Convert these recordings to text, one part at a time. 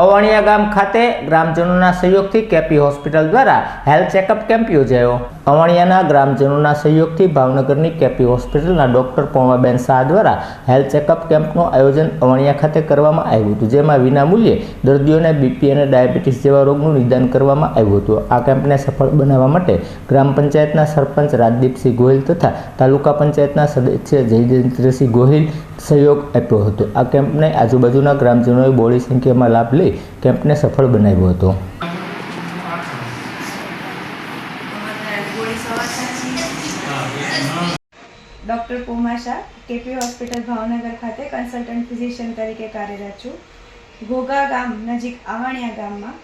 અવાણિયા ગામ ખાતે ગ્રામજનોના સહયોગથી કેપી હોસ્પિટલ દ્વારા હેલ્થ ચેકઅપ કેમ્પ યોજાયો. અવાણિયાના ગ્રામજનોના સહયોગથી ભાવનગરની કેપી હોસ્પિટલના ડોક્ટર પૌમાબેન શાહ દ્વારા હેલ્થ ચેકઅપ કેમ્પનું આયોજન અવાણિયા ખાતે કરવામાં આવ્યું હતું, જેમાં વિનામૂલ્યે દર્દીઓને બીપી અને ડાયાબિટીસ જેવા રોગનું નિદાન કરવામાં આવ્યું હતું. આ કેમ્પને સફળ બનાવવા માટે ગ્રામ પંચાયતના સરપંચ રાજદીપસિંહ ગોહિલ તથા તાલુકા પંચાયતના સદસ્ય જયજેન્દ્રસિંહ ગોહિલ સહયોગ આપ્યો હતો. આ કેમ્પને આજુબાજુના ગ્રામજનોએ બોળી સંખ્યામાં લાભ લઈ કેમ્પને સફળ બનાવ્યો હતો. ડૉક્ટર પુમાશા કેપી હોસ્પિટલ ભાવનગર ખાતે કન્સલ્ટન્ટ ફિઝિશિયન તરીકે કાર્યરત છું. ઘોઘા ગામ નજીક આવાણિયા ગામમાં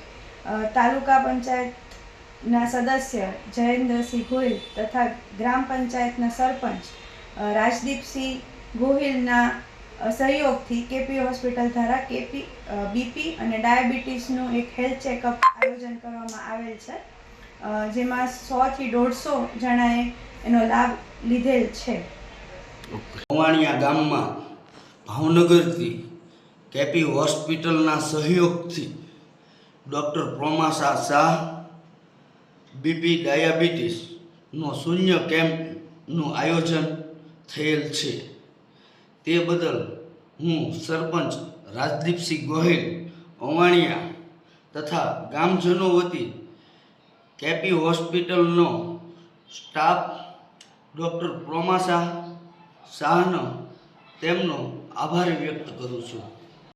તાલુકા પંચાયતના સદસ્ય જયેન્દ્રસિંહ ગોહિલ તથા ગ્રામ પંચાયતના સરપંચ રાજદીપસિંહ ગોહિલના સહયોગથી કેપી હોસ્પિટલ દ્વારા કેપી બીપી અને ડાયાબિટીસનું એક હેલ્થ ચેકઅપ આયોજન કરવામાં આવેલ છે. જેમાં સોથી દોઢસો જણાએ એનો લાભ લીધેલ છે. ભવાણિયા ગામમાં ભાવનગરથી કેપી હોસ્પિટલના સહયોગથી ડૉક્ટર પ્રોમાસા શાહ, બીપી ડાયાબિટીસનો શૂન્ય કેમ્પનું આયોજન થયેલ છે. તે બદલ હું સરપંચ રાજદીપસિંહ ગોહિલ અવાણિયા તથા ગામજનો વતી કેપી હોસ્પિટલનો સ્ટાફ ડૉક્ટર પ્રોમા શાહ શાહનો તેમનો આભાર વ્યક્ત કરું છું.